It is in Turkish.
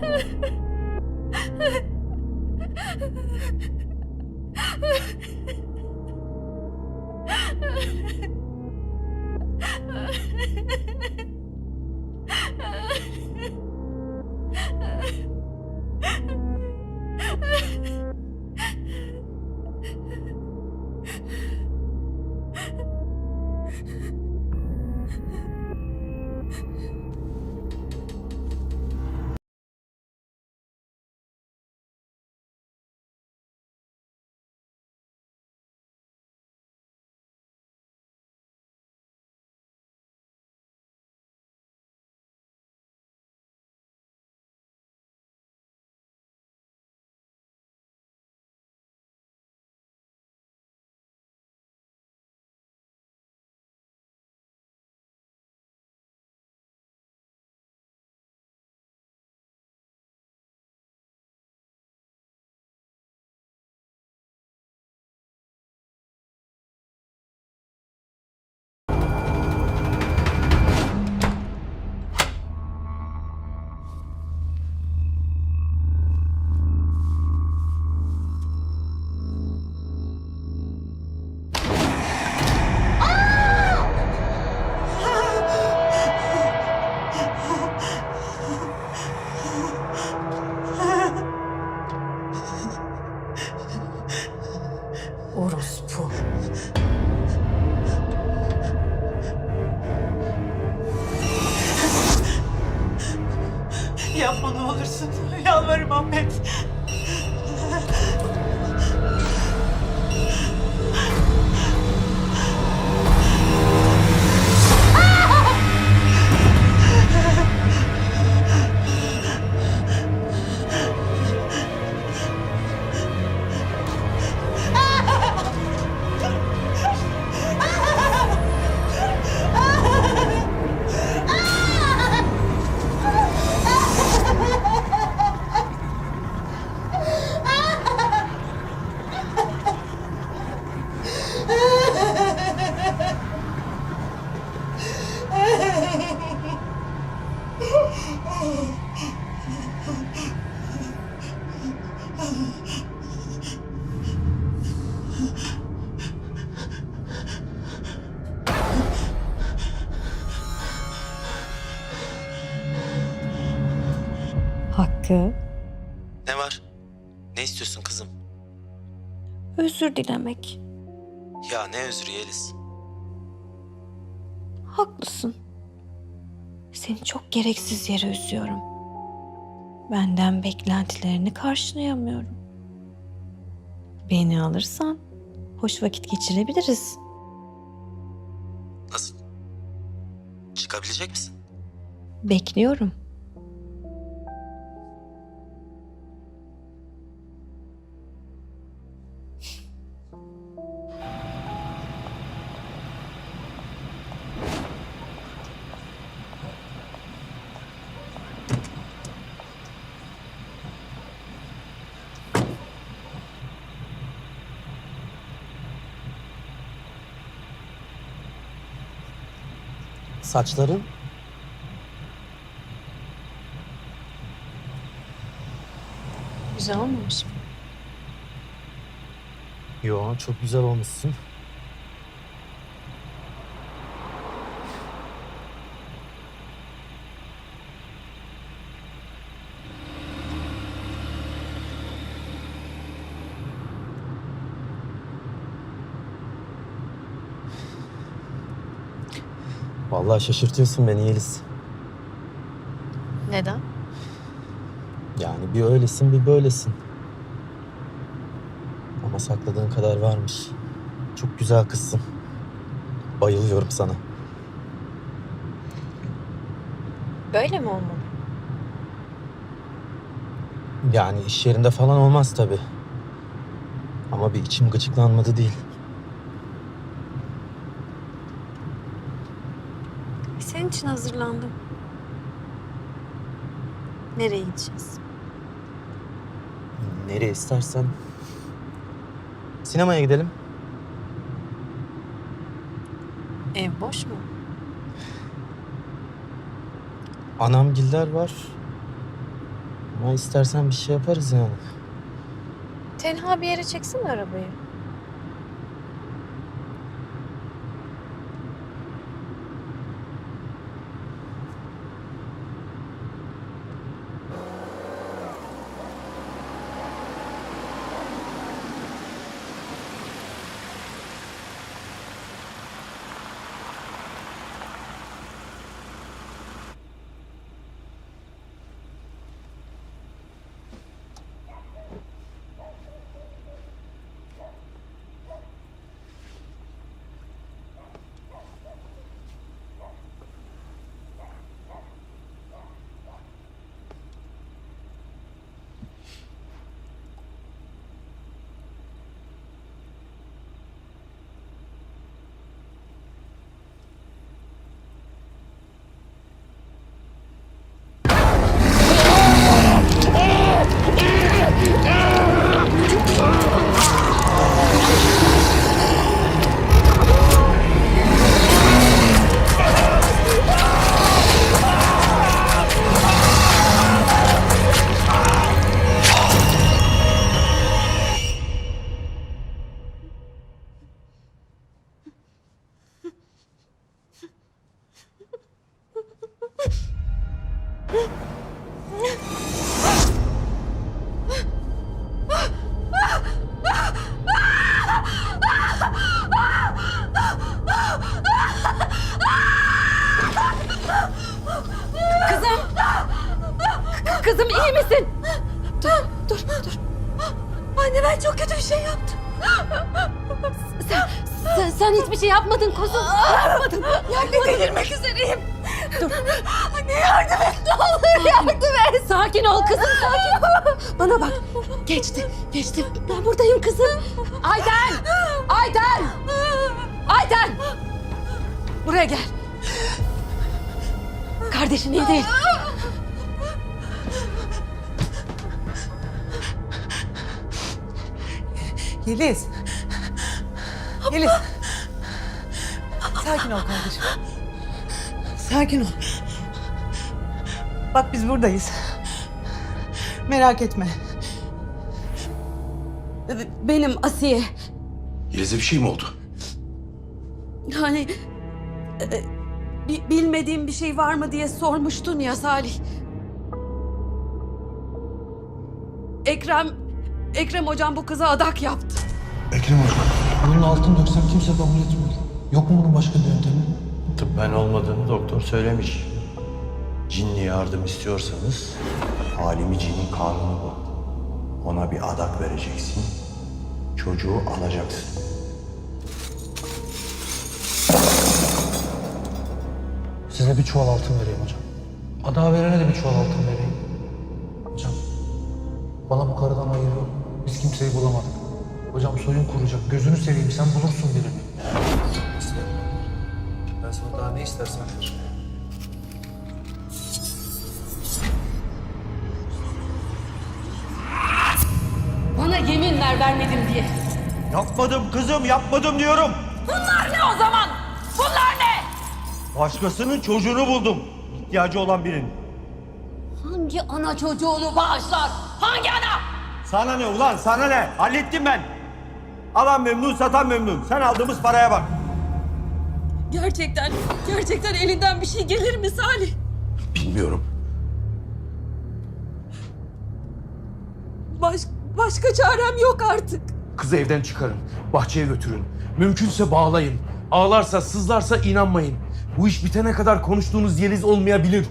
Ha ha ha! Hakkı, Ne var? Ne istiyorsun kızım? özür dilemek. Ya ne özrü Yeliz? Haklısın. Seni çok gereksiz yere üzüyorum. Benden beklentilerini karşılayamıyorum. Beni alırsan hoş vakit geçirebiliriz. Nasıl? Çıkabilecek misin? Bekliyorum. Saçların? Güzel olmamış mı? Yo çok güzel olmuşsun. Vallahi şaşırtıyorsun beni Yeliz. Neden? Yani bir öylesin bir böylesin. Ama sakladığın kadar varmış. Çok güzel kızsın. Bayılıyorum sana. Böyle mi olmalı? Yani iş yerinde falan olmaz tabii. Ama bir içim gıcıklanmadı değil. İçin hazırlandım. Nereye gideceğiz? Nereye istersen. Sinemaya gidelim. Ev boş mu? Anamgiller var. Ama istersen bir şey yaparız yani. Tenha bir yere çeksin arabayı. Kızım iyi misin? Dur, dur, dur. Anne ben çok kötü bir şey yaptım. Sen, sen, sen hiçbir şey yapmadın kuzum. Yapmadın. Anne delirmek üzereyim. Dur. Anne yardım et. Ne olur yardım et. Sakin ol kızım sakin. Bana bak. Geçti, geçti. Ben buradayım kızım. Ayten! Ayten! Ayten! Buraya gel. Kardeşin iyi değil. Yeliz. Yeliz. Sakin ol kardeşim. Sakin ol. Bak biz buradayız. Merak etme. Benim Asiye. Yeliz'e bir şey mi oldu? Hani e, bi- bilmediğim bir şey var mı diye sormuştun ya Salih. Ekrem Ekrem hocam bu kıza adak yaptı. Ekrem Hocam. Bunun altını döksem kimse kabul etmiyor. Yok mu bunun başka bir yöntemi? Tıbben olmadığını doktor söylemiş. Cinli yardım istiyorsanız alimi cinin kanunu bu. Ona bir adak vereceksin. Çocuğu alacaksın. Size bir çuval altın vereyim hocam. Ada verene de bir çuval altın vereyim. Hocam, bana bu karıdan hayır yok. Kimseyi bulamadık. Hocam soyun kuracak. Gözünü seveyim sen bulursun birini. Ben sana daha ne istersen ver. Bana yemin ver vermedim diye. Yapmadım kızım yapmadım diyorum. Bunlar ne o zaman? Bunlar ne? Başkasının çocuğunu buldum. İhtiyacı olan birinin. Hangi ana çocuğunu bağışlar? Hangi ana? Sana ne ulan sana ne? Hallettim ben. Alan memnun satan memnun. Sen aldığımız paraya bak. Gerçekten, gerçekten elinden bir şey gelir mi Salih? Bilmiyorum. Baş, başka çarem yok artık. Kızı evden çıkarın. Bahçeye götürün. Mümkünse bağlayın. Ağlarsa, sızlarsa inanmayın. Bu iş bitene kadar konuştuğunuz Yeliz olmayabilir.